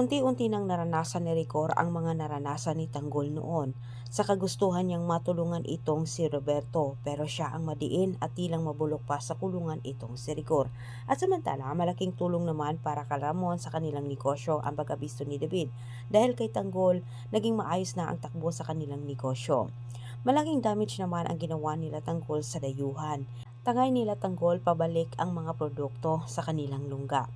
Unti-unti nang naranasan ni Rigor ang mga naranasan ni Tanggol noon. Sa kagustuhan niyang matulungan itong si Roberto pero siya ang madiin at tilang mabulok pa sa kulungan itong si Rigor. At samantala, malaking tulong naman para kay Ramon sa kanilang negosyo ang pag-abisto ni David dahil kay Tanggol naging maayos na ang takbo sa kanilang negosyo. Malaking damage naman ang ginawa nila Tanggol sa dayuhan. Tangay nila Tanggol pabalik ang mga produkto sa kanilang lungga.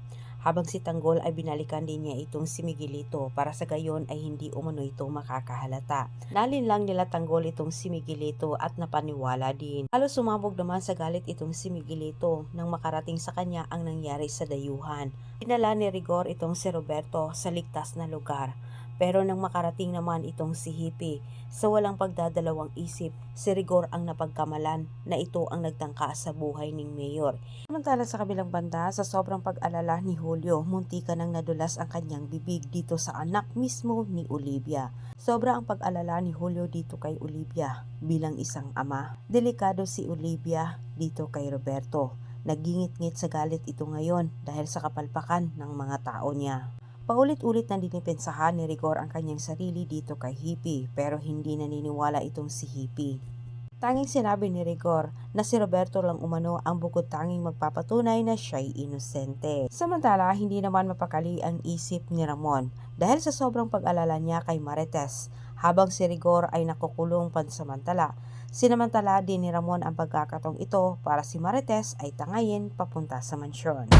Habang si Tanggol ay binalikan din niya itong si Miguelito para sa gayon ay hindi umano ito makakahalata. Nalin lang nila Tanggol itong si Miguelito at napaniwala din. Halos sumabog naman sa galit itong si Miguelito nang makarating sa kanya ang nangyari sa dayuhan. Pinala ni Rigor itong si Roberto sa ligtas na lugar. Pero nang makarating naman itong si Hippie, sa walang pagdadalawang isip, si Rigor ang napagkamalan na ito ang nagtangka sa buhay ng mayor. Samantala sa kabilang banda, sa sobrang pag-alala ni Julio, muntika nang nadulas ang kanyang bibig dito sa anak mismo ni Olivia. Sobra ang pag-alala ni Julio dito kay Olivia bilang isang ama. Delikado si Olivia dito kay Roberto. Nagingit-ngit sa galit ito ngayon dahil sa kapalpakan ng mga tao niya. Paulit-ulit na dinipensahan ni Rigor ang kanyang sarili dito kay Hippie pero hindi naniniwala itong si Hippie. Tanging sinabi ni Rigor na si Roberto lang umano ang bukod tanging magpapatunay na siya'y inosente. Samantala, hindi naman mapakali ang isip ni Ramon dahil sa sobrang pag-alala niya kay Marites. Habang si Rigor ay nakukulong pansamantala, sinamantala din ni Ramon ang pagkakatong ito para si Marites ay tangayin papunta sa mansyon.